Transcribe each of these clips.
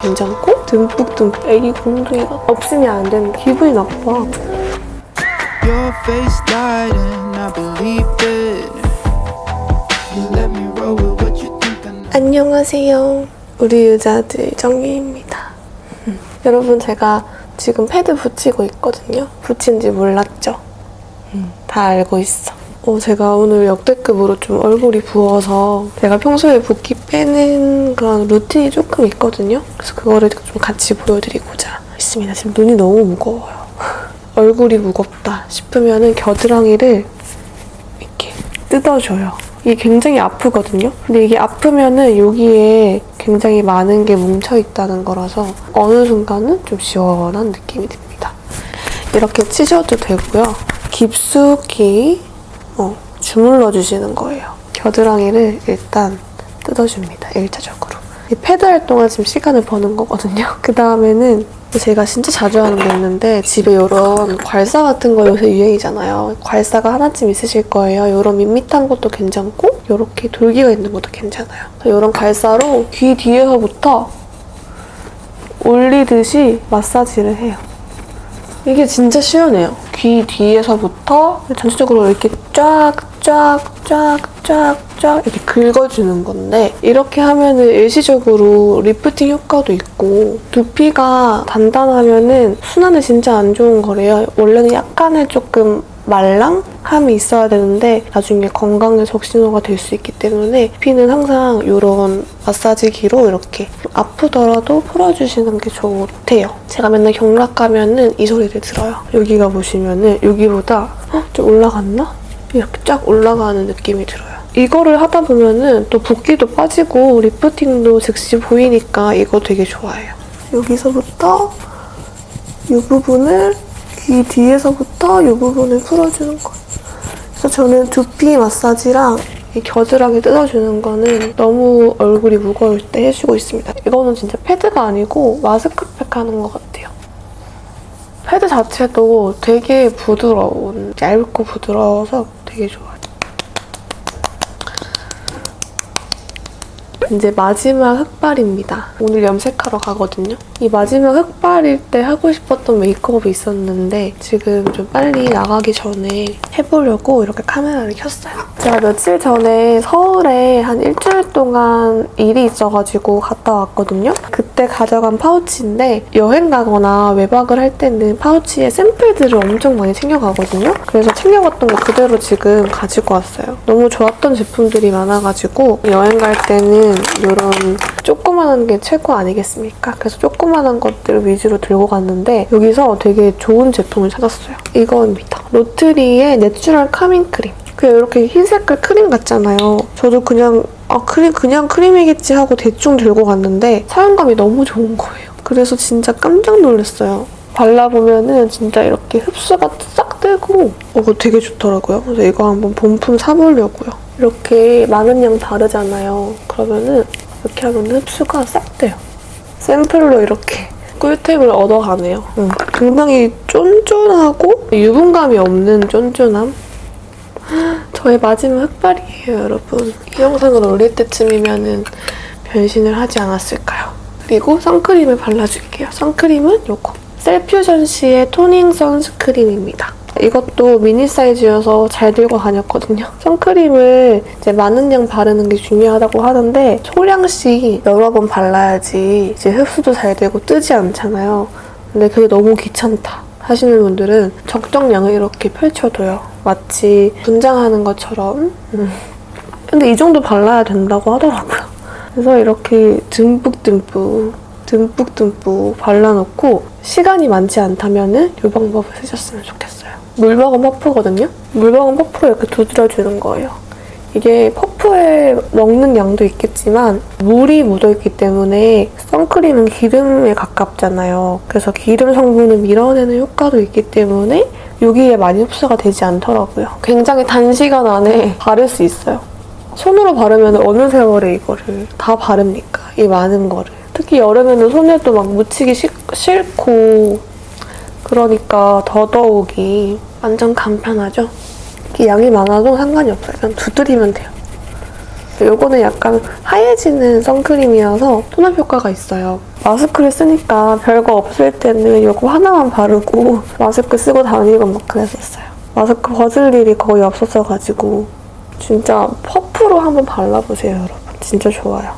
괜찮고? 듬뿍듬뿍. 애기 공둥이가 없으면 안 되는 기분이 나빠. Your face light and I it. You let me roll with what you think I know. 안녕하세요. 우리 유자들 정유입니다. 음, 여러분 제가 지금 패드 붙이고 있거든요. 붙인지 몰랐죠? 음, 다 알고 있어 어, 제가 오늘 역대급으로 좀 얼굴이 부어서 제가 평소에 붓기 빼는 그런 루틴이 조금 있거든요 그래서 그거를 좀 같이 보여드리고자 했습니다 지금 눈이 너무 무거워요 얼굴이 무겁다 싶으면은 겨드랑이를 이렇게 뜯어줘요. 이게 굉장히 아프거든요. 근데 이게 아프면은 여기에 굉장히 많은 게 뭉쳐 있다는 거라서 어느 순간은 좀 시원한 느낌이 듭니다. 이렇게 치셔도 되고요. 깊숙이 어, 주물러 주시는 거예요. 겨드랑이를 일단 뜯어줍니다. 1차적으로. 이 패드 활동을 지금 시간을 버는 거거든요. 그 다음에는 제가 진짜 자주 하는 게 있는데 집에 이런 괄사 같은 거 요새 유행이잖아요. 괄사가 하나쯤 있으실 거예요. 이런 밋밋한 것도 괜찮고 이렇게 돌기가 있는 것도 괜찮아요. 이런 괄사로 귀 뒤에서부터 올리듯이 마사지를 해요. 이게 진짜 시원해요. 귀 뒤에서부터 전체적으로 이렇게 쫙, 쫙, 쫙, 쫙, 쫙 이렇게 긁어주는 건데 이렇게 하면은 일시적으로 리프팅 효과도 있고 두피가 단단하면은 순환이 진짜 안 좋은 거래요. 원래는 약간의 조금 말랑함이 있어야 되는데 나중에 건강의 적신호가 될 수 있기 때문에 피는 항상 이런 마사지기로 이렇게 아프더라도 풀어주시는 게 좋대요. 제가 맨날 경락 가면은 이 소리를 들어요. 여기가 보시면은 여기보다 헉, 좀 올라갔나? 이렇게 쫙 올라가는 느낌이 들어요. 이거를 하다 보면은 또 붓기도 빠지고 리프팅도 즉시 보이니까 이거 되게 좋아해요. 여기서부터 이 부분을 귀 뒤에서부터 이 부분을 풀어주는 거예요. 그래서 저는 두피 마사지랑 이 겨드랑이 뜯어주는 거는 너무 얼굴이 무거울 때 해주고 있습니다. 이거는 진짜 패드가 아니고 마스크팩 하는 것 같아요. 패드 자체도 되게 부드러운, 얇고 부드러워서 되게 좋아요. 이제 마지막 흑발입니다. 오늘 염색하러 가거든요. 이 마지막 흑발일 때 하고 싶었던 메이크업이 있었는데 지금 좀 빨리 나가기 전에 해보려고 이렇게 카메라를 켰어요. 제가 며칠 전에 서울에 한 일주일 동안 일이 있어가지고 갔다 왔거든요. 그때 가져간 파우치인데 여행 가거나 외박을 할 때는 파우치에 샘플들을 엄청 많이 챙겨가거든요. 그래서 챙겨갔던 거 그대로 지금 가지고 왔어요. 너무 좋았던 제품들이 많아가지고 여행 갈 때는 이런 조그만한 게 최고 아니겠습니까? 그래서 조그만한 것들 위주로 들고 갔는데 여기서 되게 좋은 제품을 찾았어요. 이거입니다. 로트리의 내추럴 카밍 크림. 그냥 이렇게 흰 색깔 크림 같잖아요. 저도 그냥 아 크림 그냥 크림이겠지 하고 대충 들고 갔는데 사용감이 너무 좋은 거예요. 그래서 진짜 깜짝 놀랐어요. 발라보면은 진짜 이렇게 흡수가 싹 되고 어, 되게 좋더라고요. 그래서 이거 한번 본품 사보려고요. 이렇게 많은 양 바르잖아요. 그러면은 이렇게 하면 흡수가 싹 돼요. 샘플로 이렇게 꿀템을 얻어가네요. 응. 굉장히 쫀쫀하고 유분감이 없는 쫀쫀함? 저의 마지막 흑발이에요, 여러분. 이 영상을 올릴 때쯤이면은 변신을 하지 않았을까요? 그리고 선크림을 발라줄게요. 선크림은 요거. 셀퓨전 시의 토닝 선스크림입니다. 이것도 미니 사이즈여서 잘 들고 다녔거든요. 선크림을 이제 많은 양 바르는 게 중요하다고 하는데 소량씩 여러 번 발라야지 이제 흡수도 잘 되고 뜨지 않잖아요. 근데 그게 너무 귀찮다 하시는 분들은 적정량을 이렇게 펼쳐둬요. 마치 분장하는 것처럼. 음. 근데 이 정도 발라야 된다고 하더라고요. 그래서 이렇게 듬뿍듬뿍 듬뿍듬뿍 발라놓고 시간이 많지 않다면 은 이 방법을 쓰셨으면 좋겠어요. 물버건 퍼프거든요. 물버건 퍼프를 이렇게 두드려주는 거예요. 이게 퍼프에 먹는 양도 있겠지만 물이 묻어있기 때문에 선크림은 기름에 가깝잖아요. 그래서 기름 성분을 밀어내는 효과도 있기 때문에 여기에 많이 흡수가 되지 않더라고요. 굉장히 단시간 안에 바를 수 있어요. 손으로 바르면 어느 세월에 이거를 다 바릅니까? 이 많은 거를. 특히 여름에는 손에도 막 묻히기 싫, 싫고 그러니까 더더욱이 완전 간편하죠? 이게 양이 많아도 상관이 없어요. 그냥 두드리면 돼요. 요거는 약간 하얘지는 선크림이어서 톤업 효과가 있어요. 마스크를 쓰니까 별거 없을 때는 요거 하나만 바르고 마스크 쓰고 다니고 막 그랬었어요. 마스크 벗을 일이 거의 없었어가지고 진짜 퍼프로 한번 발라보세요, 여러분. 진짜 좋아요.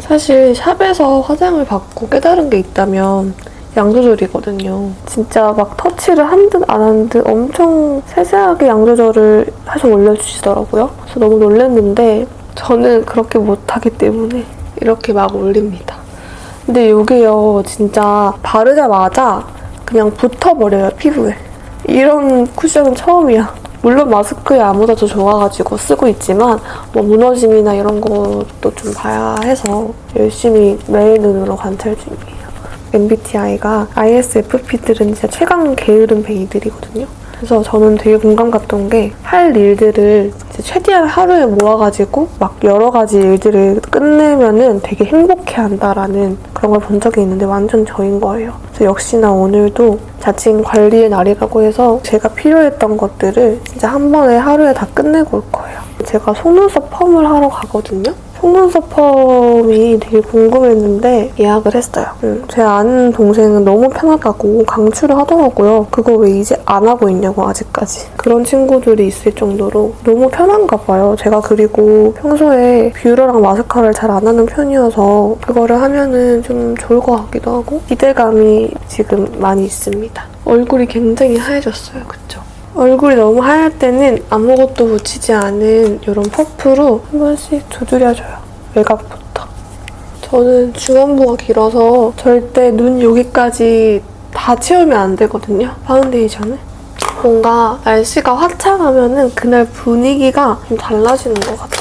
사실 샵에서 화장을 받고 깨달은 게 있다면 양 조절이거든요. 진짜 막 터치를 한 듯 안 한 듯 엄청 세세하게 양 조절을 해서 올려주시더라고요. 그래서 너무 놀랐는데 저는 그렇게 못하기 때문에 이렇게 막 올립니다. 근데 이게요 진짜 바르자마자 그냥 붙어버려요 피부에. 이런 쿠션은 처음이야. 물론 마스크에 아무나 더 좋아가지고 쓰고 있지만 뭐 무너짐이나 이런 것도 좀 봐야 해서 열심히 매일 눈으로 관찰 중이에요. MBTI가 ISFP들은 진짜 최강 게으른 베이들이거든요. 그래서 저는 되게 공감 갔던 게 할 일들을 최대한 하루에 모아가지고 막 여러 가지 일들을 끝내면은 되게 행복해 한다라는 그런 걸 본 적이 있는데 완전 저인 거예요. 그래서 역시나 오늘도 자칭 관리의 날이라고 해서 제가 필요했던 것들을 진짜 한 번에 하루에 다 끝내고 올 거예요. 제가 속눈썹 펌을 하러 가거든요. 속눈썹 펌이 되게 궁금했는데 예약을 했어요. 음, 제 아는 동생은 너무 편하다고 강추를 하더라고요. 그거 왜 이제 안 하고 있냐고 아직까지. 그런 친구들이 있을 정도로 너무 편한가 봐요. 제가 그리고 평소에 뷰러랑 마스카라를 잘 안 하는 편이어서 그거를 하면은 좀 좋을 것 같기도 하고 기대감이 지금 많이 있습니다. 얼굴이 굉장히 하얘졌어요. 그쵸? 얼굴이 너무 하얄 때는 아무것도 묻히지 않은 이런 퍼프로 한 번씩 두드려줘요. 외곽부터. 저는 중안부가 길어서 절대 눈 여기까지 다 채우면 안 되거든요. 파운데이션을. 뭔가 날씨가 화창하면은 그날 분위기가 좀 달라지는 것 같은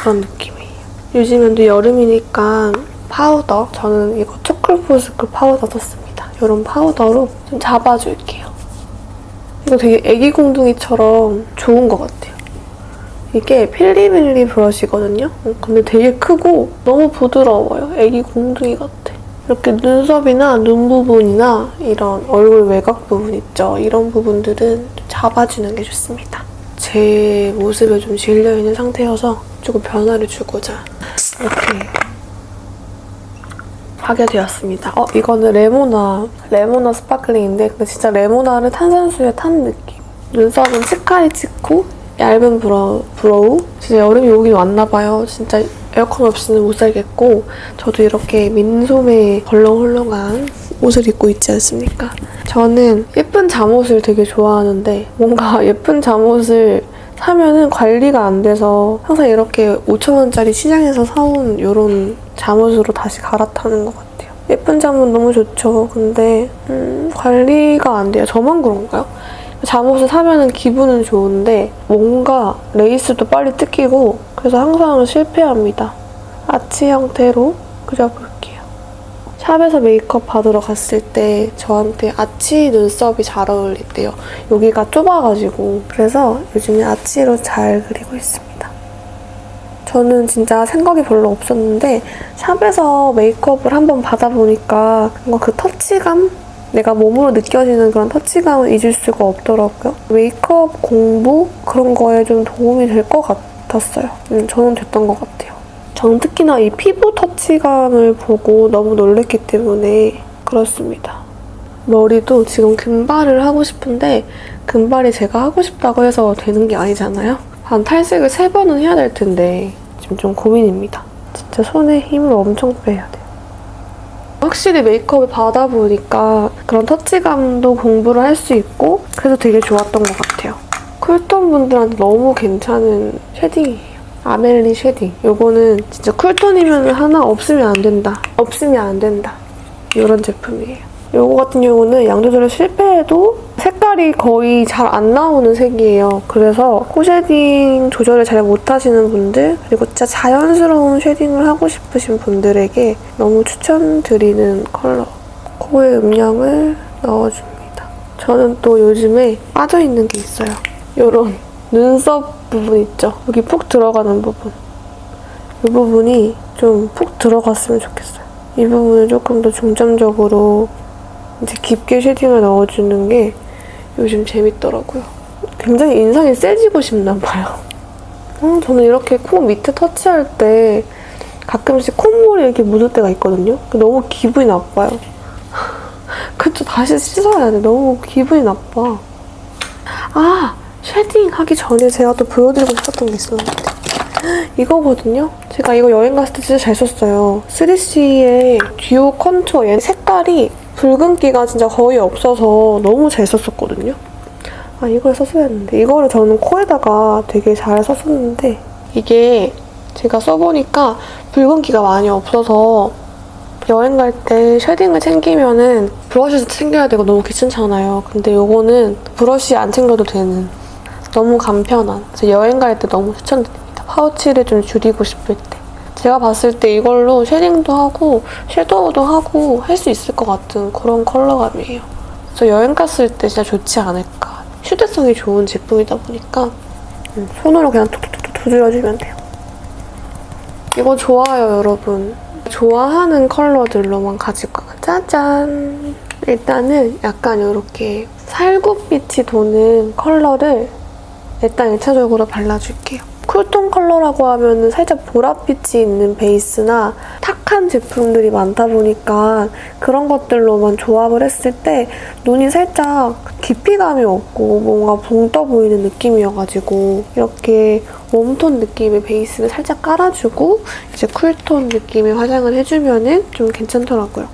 그런 느낌이에요. 요즘은 또 여름이니까 파우더. 저는 이거 초콜포스크 파우더 썼습니다. 이런 파우더로 좀 잡아줄게요. 이거 되게 애기 공둥이처럼 좋은 것 같아요. 이게 필리밀리 브러쉬거든요. 어, 근데 되게 크고 너무 부드러워요. 애기 공둥이 같아. 이렇게 눈썹이나 눈 부분이나 이런 얼굴 외곽 부분 있죠. 이런 부분들은 좀 잡아주는 게 좋습니다. 제 모습에 좀 질려있는 상태여서 조금 변화를 주고자 이렇게 하게 되었습니다. 어, 이거는 레모나, 레모나 스파클링인데 근데 진짜 레모나를 탄산수에 탄 느낌. 눈썹은 치카리 찍고 얇은 브러, 브로우. 진짜 여름이 오긴 왔나 봐요. 진짜 에어컨 없이는 못 살겠고 저도 이렇게 민소매 헐렁헐렁한 옷을 입고 있지 않습니까? 저는 예쁜 잠옷을 되게 좋아하는데 뭔가 예쁜 잠옷을 사면은 관리가 안 돼서 항상 이렇게 5천원짜리 시장에서 사온 이런 잠옷으로 다시 갈아타는 것 같아요. 예쁜 잠옷 너무 좋죠. 근데 음, 관리가 안 돼요. 저만 그런가요? 잠옷을 사면은 기분은 좋은데 뭔가 레이스도 빨리 뜯기고 그래서 항상 실패합니다. 아치 형태로 그려볼게요. 샵에서 메이크업 받으러 갔을 때 저한테 아치 눈썹이 잘 어울린대요. 여기가 좁아가지고 그래서 요즘에 아치로 잘 그리고 있습니다. 저는 진짜 생각이 별로 없었는데 샵에서 메이크업을 한번 받아보니까 뭔가 그 터치감? 내가 몸으로 느껴지는 그런 터치감을 잊을 수가 없더라고요. 메이크업 공부 그런 거에 좀 도움이 될 것 같았어요. 음, 저는 됐던 것 같아요. 저는 특히나 이 피부 터치감을 보고 너무 놀랬기 때문에 그렇습니다. 머리도 지금 금발을 하고 싶은데 금발이 제가 하고 싶다고 해서 되는 게 아니잖아요. 한 탈색을 세 번은 해야 될 텐데 지금 좀 고민입니다. 진짜 손에 힘을 엄청 빼야 돼요. 확실히 메이크업을 받아보니까 그런 터치감도 공부를 할 수 있고 그래서 되게 좋았던 것 같아요. 쿨톤 분들한테 너무 괜찮은 쉐딩이에요. 아멜리 쉐딩. 요거는 진짜 쿨톤이면 하나 없으면 안 된다. 없으면 안 된다. 이런 제품이에요. 요거 같은 경우는 양 조절에 실패해도 색깔이 거의 잘 안 나오는 색이에요. 그래서 코 쉐딩 조절을 잘 못하시는 분들 그리고 진짜 자연스러운 쉐딩을 하고 싶으신 분들에게 너무 추천드리는 컬러. 코에 음영을 넣어줍니다. 저는 또 요즘에 빠져있는 게 있어요. 요런 눈썹 부분 있죠? 여기 푹 들어가는 부분. 이 부분이 좀 푹 들어갔으면 좋겠어요. 이 부분을 조금 더 중점적으로 이제 깊게 쉐딩을 넣어주는 게 요즘 재밌더라고요. 굉장히 인상이 세지고 싶나 봐요. 어, 저는 이렇게 코 밑에 터치할 때 가끔씩 콧물이 이렇게 묻을 때가 있거든요. 너무 기분이 나빠요. 그쵸, 다시 씻어야 돼. 너무 기분이 나빠. 아, 쉐딩 하기 전에 제가 또 보여드리고 싶었던 게 있었는데. 이거거든요. 제가 이거 여행 갔을 때 진짜 잘 썼어요. 3CE의 듀오 컨투어 얘 색깔이 붉은기가 진짜 거의 없어서 너무 잘 썼었거든요. 아 이걸 썼어야 했는데 이거를 저는 코에다가 되게 잘 썼었는데 이게 제가 써보니까 붉은기가 많이 없어서 여행 갈 때 쉐딩을 챙기면은 브러쉬도 챙겨야 되고 너무 귀찮잖아요. 근데 요거는 브러쉬 안 챙겨도 되는 너무 간편한 그래서 여행 갈 때 너무 추천드립니다. 파우치를 좀 줄이고 싶을 때 제가 봤을 때 이걸로 쉐딩도 하고 섀도우도 하고 할 수 있을 것 같은 그런 컬러감이에요. 그래서 여행 갔을 때 진짜 좋지 않을까. 휴대성이 좋은 제품이다 보니까 음, 손으로 그냥 툭툭툭 두드려주면 돼요. 이거 좋아요, 여러분. 좋아하는 컬러들로만 가지고 가. 짜잔! 일단은 약간 이렇게 살구빛이 도는 컬러를 일단 1차적으로 발라줄게요. 쿨톤 컬러라고 하면 살짝 보랏빛이 있는 베이스나 탁한 제품들이 많다 보니까 그런 것들로만 조합을 했을 때 눈이 살짝 깊이감이 없고 뭔가 붕 떠 보이는 느낌이어가지고 이렇게 웜톤 느낌의 베이스를 살짝 깔아주고 이제 쿨톤 느낌의 화장을 해주면은 좀 괜찮더라고요.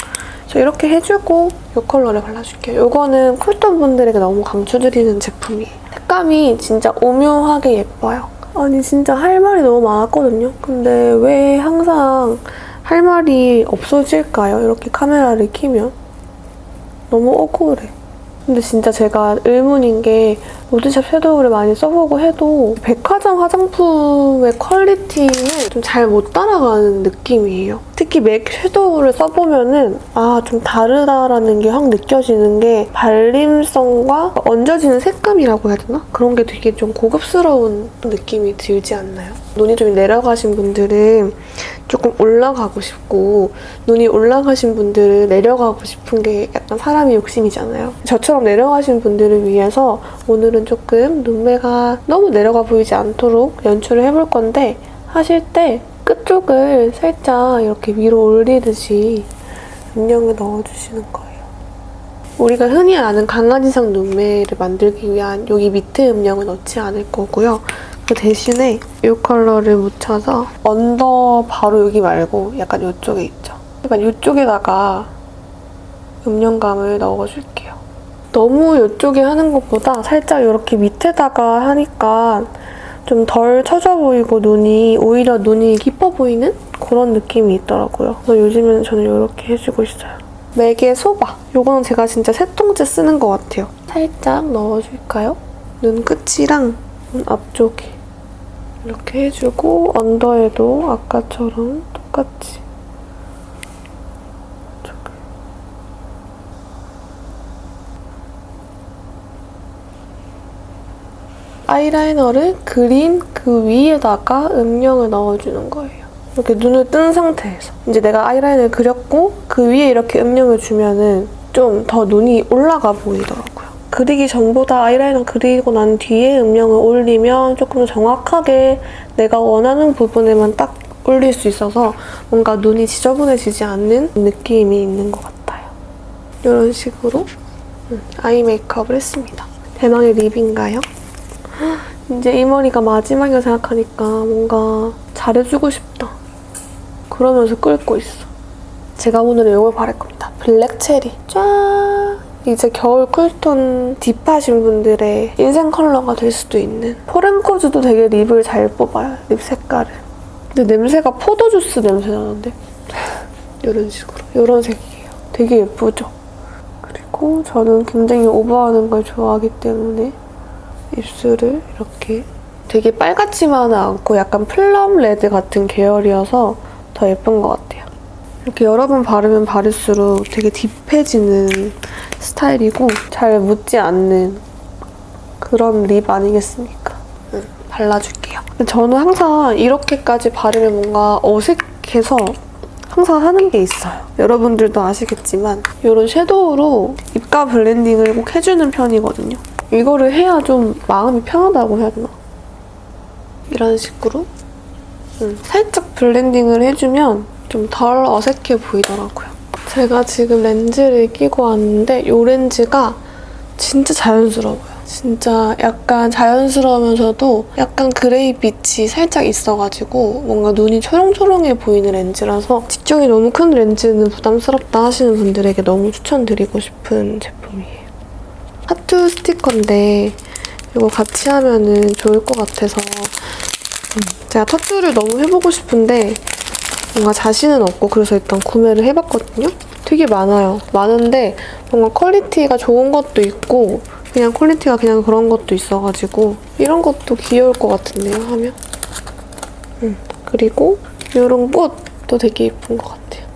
저 이렇게 해주고 이 컬러를 발라줄게요. 이거는 쿨톤 분들에게 너무 강추드리는 제품이에요. 색감이 진짜 오묘하게 예뻐요. 아니 진짜 할 말이 너무 많았거든요. 근데 왜 항상 할 말이 없어질까요? 이렇게 카메라를 켜면 너무 억울해. 근데 진짜 제가 의문인 게 로드샵 섀도우를 많이 써보고 해도 백화점 화장품의 퀄리티는 좀 잘 못 따라가는 느낌이에요. 특히 맥 섀도우를 써보면은 아 좀 다르다라는 게 확 느껴지는 게 발림성과 얹어지는 색감이라고 해야 되나? 그런 게 되게 좀 고급스러운 느낌이 들지 않나요? 눈이 좀 내려가신 분들은 조금 올라가고 싶고 눈이 올라가신 분들은 내려가고 싶은 게 약간 사람의 욕심이잖아요. 저처럼 내려가신 분들을 위해서 오늘은 조금 눈매가 너무 내려가 보이지 않도록 연출을 해볼 건데 하실 때 끝쪽을 살짝 이렇게 위로 올리듯이 음영을 넣어주시는 거예요. 우리가 흔히 아는 강아지상 눈매를 만들기 위한 여기 밑에 음영을 넣지 않을 거고요. 그 대신에 이 컬러를 묻혀서 언더 바로 여기 말고 약간 이쪽에 있죠. 약간 이쪽에다가 음영감을 넣어줄게요. 너무 이쪽에 하는 것보다 살짝 이렇게 밑에다가 하니까 좀 덜 처져 보이고 눈이 오히려 눈이 깊어 보이는 그런 느낌이 있더라고요. 그래서 요즘에는 저는 이렇게 해주고 있어요. 맥의 소바. 요거는 제가 진짜 세 통째 쓰는 것 같아요. 살짝 넣어줄까요? 눈 끝이랑 눈 앞쪽에 이렇게 해주고 언더에도 아까처럼 똑같이 이쪽에. 아이라이너를 그린 그 위에다가 음영을 넣어주는 거예요. 이렇게 눈을 뜬 상태에서 이제 내가 아이라인을 그렸고 그 위에 이렇게 음영을 주면은 좀 더 눈이 올라가 보이더라고요. 그리기 전보다 아이라이너 그리고 난 뒤에 음영을 올리면 조금 더 정확하게 내가 원하는 부분에만 딱 올릴 수 있어서 뭔가 눈이 지저분해지지 않는 느낌이 있는 것 같아요. 이런 식으로 음, 아이 메이크업을 했습니다. 대망의 립인가요? 이제 이 머리가 마지막이라 생각하니까 뭔가 잘해주고 싶다. 그러면서 끓고 있어. 제가 오늘은 이걸 바를 겁니다. 블랙 체리. 짠! 이제 겨울 쿨톤 딥하신 분들의 인생 컬러가 될 수도 있는 포렌코즈도 되게 립을 잘 뽑아요. 립 색깔을. 근데 냄새가 포도주스 냄새 나는데? 이런 식으로. 이런 색이에요. 되게 예쁘죠? 그리고 저는 굉장히 오버하는 걸 좋아하기 때문에 입술을 이렇게 되게 빨갛지만은 않고 약간 플럼 레드 같은 계열이어서 더 예쁜 것 같아요. 이렇게 여러 번 바르면 바를수록 되게 딥해지는 스타일이고 잘 묻지 않는 그런 립 아니겠습니까? 응, 발라줄게요. 저는 항상 이렇게까지 바르면 뭔가 어색해서 항상 하는 게 있어요. 여러분들도 아시겠지만 이런 섀도우로 입가 블렌딩을 꼭 해주는 편이거든요. 이거를 해야 좀 마음이 편하다고 해야 되나? 이런 식으로 음, 살짝 블렌딩을 해주면 좀 덜 어색해 보이더라고요. 제가 지금 렌즈를 끼고 왔는데 이 렌즈가 진짜 자연스러워요. 진짜 약간 자연스러우면서도 약간 그레이 빛이 살짝 있어가지고 뭔가 눈이 초롱초롱해 보이는 렌즈라서 직종이 너무 큰 렌즈는 부담스럽다 하시는 분들에게 너무 추천드리고 싶은 제품이에요. 타투 스티커인데 이거 같이 하면은 좋을 것 같아서 음, 제가 타투를 너무 해보고 싶은데 뭔가 자신은 없고 그래서 일단 구매를 해봤거든요. 되게 많아요. 많은데 뭔가 퀄리티가 좋은 것도 있고 그냥 퀄리티가 그냥 그런 것도 있어가지고 이런 것도 귀여울 것 같은데요, 하면. 음, 그리고 이런 꽃도 되게 예쁜 것 같아요.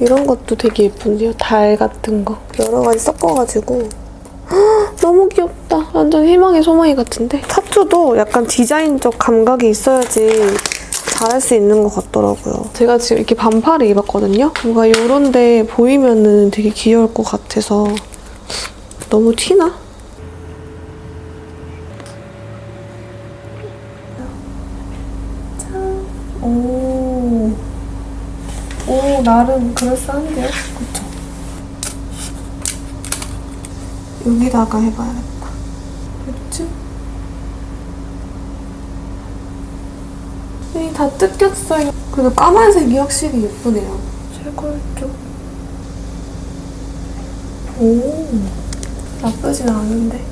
이런 것도 되게 예쁜데요, 달 같은 거. 여러 가지 섞어가지고 헉, 너무 귀엽다. 완전 희망의 소망이 같은데? 타투도 약간 디자인적 감각이 있어야지 잘할 수 있는 것 같더라고요. 제가 지금 이렇게 반팔을 입었거든요? 뭔가 이런데 보이면은 되게 귀여울 것 같아서 너무 튀나? 짠. 오. 오, 나름 그럴싸한데요? 그쵸? 여기다가 해봐야겠다. 그치? 네, 다 뜯겼어요. 그래도 까만색이 확실히 예쁘네요. 최골 쪽. 오, 나쁘진 않은데.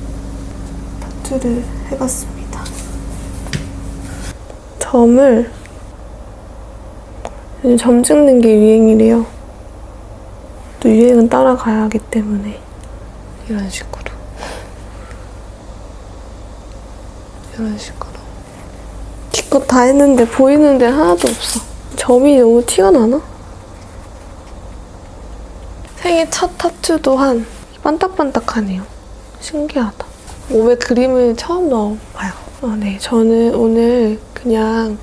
타투를 해봤습니다. 점을 요즘 점 찍는 게 유행이래요. 또 유행은 따라가야 하기 때문에 이런 식으로 이런 식으로 기껏 다 했는데 보이는 데 하나도 없어. 점이 너무 티가 나나? 생애 첫 타투도 한 반딱반딱하네요. 신기하다. 몸에 그림을 처음 넣어봐요. 아, 네. 저는 오늘 그냥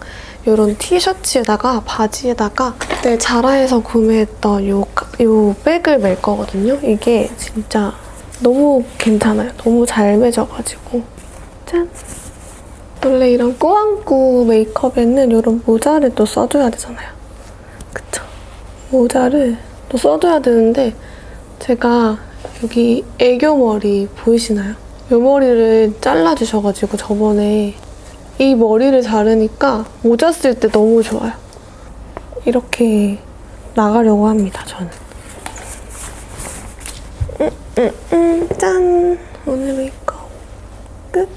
이런 티셔츠에다가 바지에다가 그때 자라에서 구매했던 요, 가- 요 백을 멜 거거든요. 이게 진짜 너무 괜찮아요. 너무 잘 맺어가지고. 짠! 원래 이런 꾸안꾸 메이크업에는 이런 모자를 또 써줘야 되잖아요. 그쵸? 모자를 또 써줘야 되는데 제가 여기 애교 머리 보이시나요? 이 머리를 잘라주셔가지고 저번에 이 머리를 자르니까 모자 쓸 때 너무 좋아요. 이렇게 나가려고 합니다, 저는. 음, 음, 음, 짠! 오늘 메이크업 끝!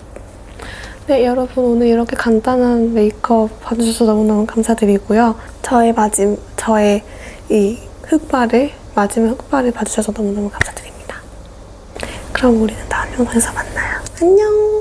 네, 여러분 오늘 이렇게 간단한 메이크업 봐주셔서 너무너무 감사드리고요. 저의 마지 저의 이 흑발을, 마지막 흑발을 봐주셔서 너무너무 감사드립니다. 그럼 우리는 다음 영상에서 만나요. 안녕!